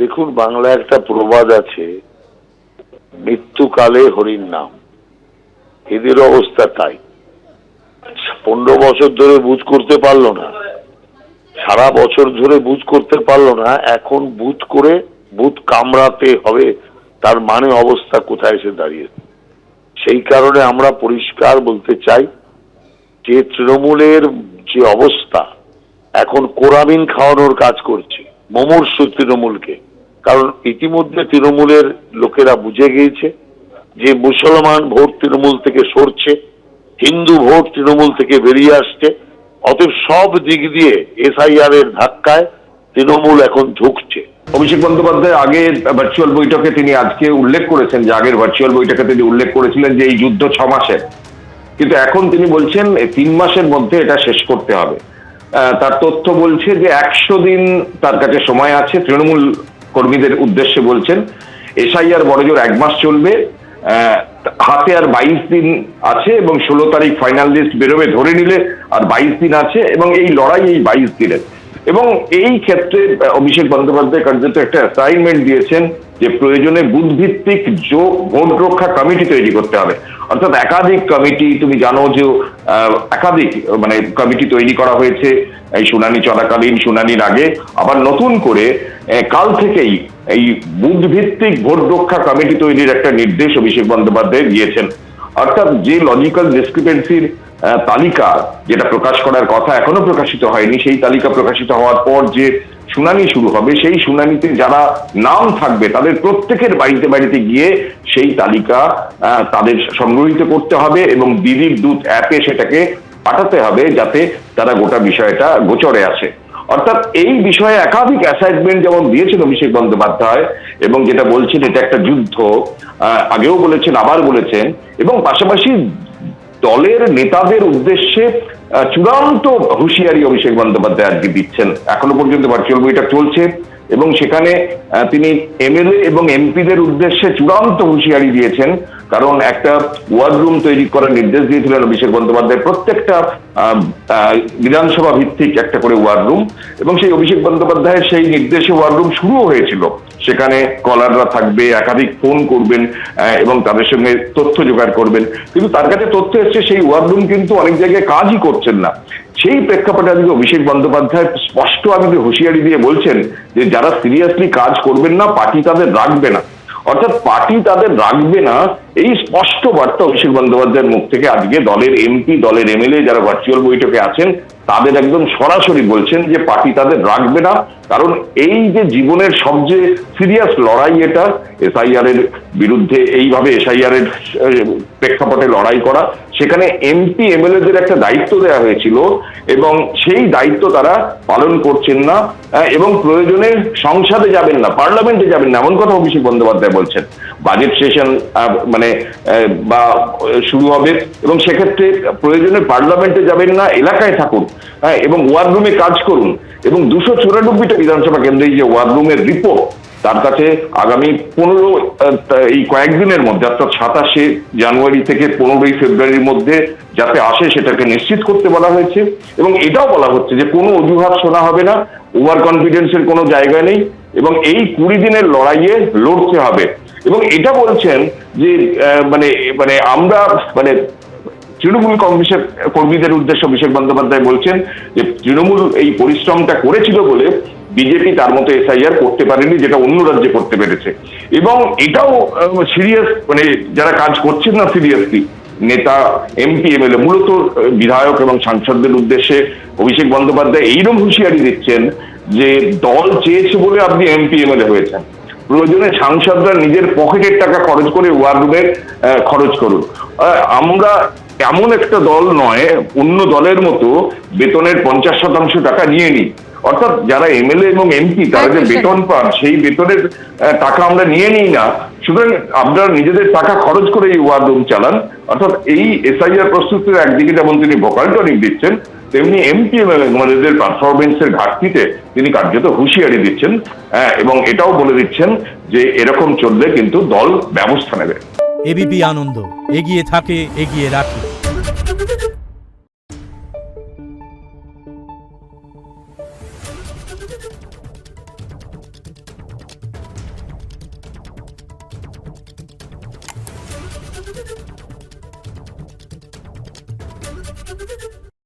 দেখুন, বাংলায় একটা প্রবাদ আছে, মৃত্যুকালে হরির নাম। এদের অবস্থা তাই। পনেরো বছর ধরে বুঝ করতে পারল না। সারা বছর ধরে বুঝ করতে পারল না। এখন বুথ করে বুথ কামড়াতে হবে, তার মানে অবস্থা কোথায় এসে দাঁড়িয়েছে সেই কারণে আমরা পরিষ্কার বলতে চাই যে, তৃণমূলের যে অবস্থা, এখন কোরামিন খাওয়ানোর কাজ করছে, মমর্ষ তৃণমূলকে। কারণ ইতিমধ্যে তৃণমূলের লোকেরা বুঝে গিয়েছে যে মুসলমান ভোট তৃণমূল থেকে সরছে, হিন্দু ভোট তৃণমূল থেকে বেরিয়ে আসছে। অতএব সব দিক দিয়ে এসআইআর এর ধাক্কায় তৃণমূল এখন ঝুঁকছে। অভিষেক বন্দ্যোপাধ্যায় আগের ভার্চুয়াল বৈঠকে তিনি আজকে উল্লেখ করেছেন যে, আগের ভার্চুয়াল বৈঠকে তিনি উল্লেখ করেছিলেন যে এই যুদ্ধ ছ মাসের। কিন্তু এখন তিনি বলছেন তিন মাসের মধ্যে এটা শেষ করতে হবে। তার তথ্য বলছে যে একশো দিন তার কাছে সময় আছে, তৃণমূল কর্মীদের উদ্দেশ্যে বলছেন, এসআইআর বড়জোর এক মাস চলবে হাতে আর বাইশ দিন আছে এবং ষোলো তারিখ ফাইনাল লিস্ট বেরোবে ধরে নিলে আর বাইশ দিন আছে এবং এই লড়াই এই বাইশ দিনের। এবং এই ক্ষেত্রে অভিষেক বন্দ্যোপাধ্যায় কার্যত একটা অ্যাসাইনমেন্ট দিয়েছেন যে প্রয়োজনে বুথভিত্তিক যোগ ভোট রক্ষা কমিটি তৈরি করতে হবে। অর্থাৎ একাধিক কমিটি, তুমি জানো যে একাধিক মানে কমিটি তৈরি করা হয়েছে এই শুনানি চলাকালীন শুনানির আগে। আবার নতুন করে কাল থেকেই এই বুথ ভিত্তিক ভোট রক্ষা কমিটি তৈরির একটা নির্দেশ অভিষেক বন্দ্যোপাধ্যায় দিয়েছেন। অর্থাৎ যে লজিক্যাল ডিসক্রিপেন্সির তালিকা যেটা প্রকাশ করার কথা এখনও প্রকাশিত হয়নি, সেই তালিকা প্রকাশিত হওয়ার পর যে শুনানি শুরু হবে, সেই শুনানিতে যারা নাম থাকবে, তাদের প্রত্যেকের বাড়িতে বাড়িতে গিয়ে সেই তালিকা তাদের সংগ্রহিত করতে হবে এবং দিদির দূত অ্যাপে সেটাকে পাঠাতে হবে যাতে তারা গোটা বিষয়টা গোচরে আসে। অর্থাৎ এই বিষয়ে একাধিক অ্যাসাইনমেন্ট যেমন দিয়েছেন অভিষেক বন্দ্যোপাধ্যায় এবং যেটা বলছেন এটা একটা যুদ্ধ আগেও বলেছেন, আবার বলেছেন এবং পাশাপাশি দলের নেতাদের উদ্দেশ্যে চূড়ান্ত হুঁশিয়ারি অভিষেক বন্দ্যোপাধ্যায় আজকে দিচ্ছেন। এখনও পর্যন্ত ভার্চুয়াল বইটা চলছে। এবং সেখানে তিনি এমএলএ এবং এমপিদের উদ্দেশ্যে চূড়ান্ত হুঁশিয়ারি দিয়েছেন। কারণ একটা ওয়ার্ড রুম তৈরি করার নির্দেশ দিয়েছিলেন অভিষেক বন্দ্যোপাধ্যায়। প্রত্যেকটা বিধানসভা ভিত্তিক একটা করে ওয়ার্ড রুম এবং সেই অভিষেক বন্দ্যোপাধ্যায়ের সেই নির্দেশে ওয়ার্ড রুম শুরুও হয়েছিল। সেখানে কলাররা থাকবে, একাধিক ফোন করবেন এবং তাদের সঙ্গে তথ্য জোগাড় করবেন। কিন্তু তার কাছে তথ্য এসছে, সেই ওয়ার রুম কিন্তু অনেক জায়গায় কাজই করছেন না। সেই প্রেক্ষাপটে আজকে অভিষেক বন্দ্যোপাধ্যায় স্পষ্ট আজকে হুঁশিয়ারি দিয়ে বলছেন যে যারা সিরিয়াসলি কাজ করবেন না, পার্টি তাদের রাখবে না। অর্থাৎ পার্টি তাদের রাখবে না এই স্পষ্ট বার্তা অভিষেক বন্দ্যোপাধ্যায়ের মুখ থেকে আজকে দলের এমপি দলের এমএলএ যারা ভার্চুয়াল বৈঠকে আছেন, তাদের একদম সরাসরি বলছেন যে পার্টি তাদের রাখবে না। কারণ এই যে জীবনের সবচেয়ে সিরিয়াস লড়াই এটা এসআইআর এর বিরুদ্ধে এইভাবে এসআইআর এর প্রেক্ষাপটে লড়াই করা, সেখানে এমপি এমএলএদের একটা দায়িত্ব দেওয়া হয়েছিল এবং সেই দায়িত্ব তারা পালন করছেন না এবং প্রয়োজনে সংসদে যাবেন না, পার্লামেন্টে যাবেন না, এমন কথা অভিষেক বন্দ্যোপাধ্যায় বলছেন। বাজেট সেশন মানে বা শুরু হবে। এবং সেক্ষেত্রে প্রয়োজনে পার্লামেন্টে যাবেন না, এলাকায় থাকুন। হ্যাঁ এবং ওয়ার রুমে কাজ করুন। এবং দুশো চুরানব্বইটা বিধানসভা কেন্দ্রে যে ওয়ার রুমের রিপোর্ট তার কাছে আগামী পনেরো এই কয়েকদিনের মধ্যে, অর্থাৎ সাতাশে জানুয়ারি থেকে পনেরোই ফেব্রুয়ারির মধ্যে যাতে আসে, সেটাকে নিশ্চিত করতে বলা হয়েছে। এবং এটাও বলা হচ্ছে যে কোনো অজুহাত শোনা হবে না ওভার কনফিডেন্সের কোনো জায়গা নেই। এবং এই কুড়ি দিনের লড়াইয়ে লড়তে হবে। এবং এটা বলছেন যে মানে মানে আমরা মানে তৃণমূল কংগ্রেসের কর্মীদের উদ্দেশ্যে অভিষেক বন্দ্যোপাধ্যায় বলছেন যে, তৃণমূল এই পরিশ্রমটা করেছিল বলে বিজেপি তার মতো এসআইআর করতে পারেনি, যেটা অন্য রাজ্যে করতে পেরেছে। এবং এটাও সিরিয়াস মানে যারা কাজ করছেন না সিরিয়াসলি, নেতা, এমপি, এমএলএ, মূলত বিধায়ক এবং সাংসদদের উদ্দেশ্যে অভিষেক বন্দ্যোপাধ্যায় এইরকম হুঁশিয়ারি দিচ্ছেন যে, দল চেয়েছে বলে আপনি এমপি, এমএলএ হয়েছেন। প্রয়োজনে সাংসদরা নিজের পকেটের টাকা খরচ করে ওয়ার রুমের খরচ করুন। আমরা এমন একটা দল নয় অন্য দলের মতো বেতনের পঞ্চাশ শতাংশ টাকা নিয়ে নিই। অর্থাৎ যারা এমএলএ এবং এমপি তারা যে বেতন পান সেই বেতনের টাকা আমরা নিয়ে নিই না। সুতরাং আপনারা নিজেদের টাকা খরচ করে এই ওয়ার রুম চালান। অর্থাৎ এই এসআইআর প্রস্তুতির একদিকে যেমন তিনি ভোকাল টনিক দিচ্ছেন তেমনি এমপি এবং এমএলএদের পারফরমেন্সের ঘাটতিতে তিনি কার্যত হুঁশিয়ারি দিচ্ছেন হ্যাঁ, এবং এটাও বলে দিচ্ছেন যে এরকম চললে কিন্তু দল ব্যবস্থা নেবে। এবিপি আনন্দ, এগিয়ে থাকে, এগিয়ে রাখে।